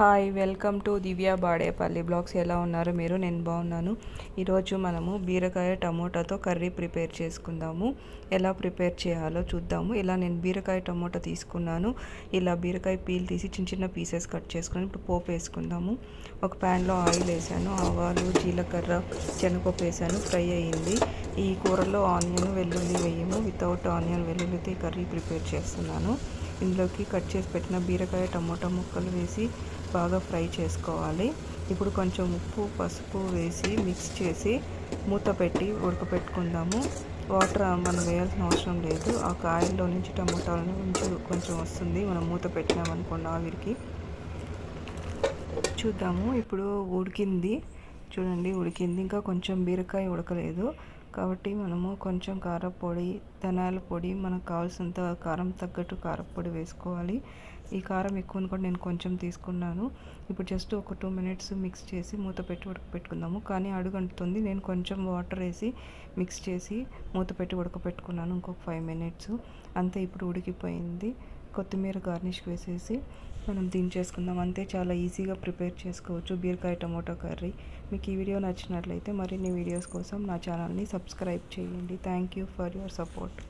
Hi welcome to Divya Badepalli blogs. ఎలా ఉన్నారు? మీరు? నేను బాగున్నాను. ఈరోజు మనము బీరకాయ టమోటాతో కర్రీ ప్రిపేర్ చేసుకుందాము. ఎలా ప్రిపేర్ చేయాలో చూద్దాము. ఇలా నేను బీరకాయ టమోటా తీసుకున్నాను. ఇలా బీరకాయ పీల్ తీసి చిన్న చిన్న పీసెస్ కట్ చేసుకుని ఇప్పుడు పోపు వేసుకుందాము. ఒక ప్యాన్లో ఆయిల్ వేసాను. ఆవాలు జీలకర్ర శనగపప్పు వేసాను. ఫ్రై అయ్యింది. ఈ కూరలో ఆనియన్ వెల్లుల్లి వేయము. వితౌట్ ఆనియన్ వెల్లుల్లితో కర్రీ ప్రిపేర్ చేస్తున్నాను. ఇందులోకి కట్ చేసి పెట్టిన బీరకాయ టమోటా ముక్కలు వేసి బాగా ఫ్రై చేసుకోవాలి. ఇప్పుడు కొంచెం ఉప్పు పసుపు వేసి మిక్స్ చేసి మూత పెట్టి ఉడకపెట్టుకుందాము. వాటర్ మనం వేయాల్సిన అవసరం లేదు. ఆ కాయల్లో నుంచి టమోటాల నుంచి కొంచెం వస్తుంది. మనం మూత పెట్టినామనుకోండి ఆవిరికి. చూద్దాము. ఇప్పుడు ఉడికింది. చూడండి ఉడికింది. ఇంకా కొంచెం బీరకాయ ఉడకలేదు. కాబట్టి మనము కొంచెం కారపొడి ధనాల పొడి మనకు కావాల్సినంత కారం తగ్గట్టు కారపొడి వేసుకోవాలి. ఈ కారం ఎక్కువ కూడా నేను కొంచెం తీసుకున్నాను. ఇప్పుడు జస్ట్ ఒక టూ మినిట్స్ మిక్స్ చేసి మూత పెట్టి ఉడకపెట్టుకుందాము కానీ అడుగంటుతుంది నేను కొంచెం వాటర్ వేసి మిక్స్ చేసి మూత పెట్టి ఉడకపెట్టుకున్నాను. ఇంకొక ఫైవ్ మినిట్స్ అంతే ఇప్పుడు ఉడికిపోయింది. కొత్తిమీర గార్నిష్ వేసేసి మనం దించేసుకుందాం. అంతే చాలా ఈజీగా ప్రిపేర్ చేసుకోవచ్చు బీరకాయ టమోటో కర్రీ. మీకు ఈ వీడియో నచ్చినట్లయితే మరిన్ని వీడియోస్ కోసం నా ఛానల్ని సబ్స్క్రైబ్ చేయండి. Thank you for your support.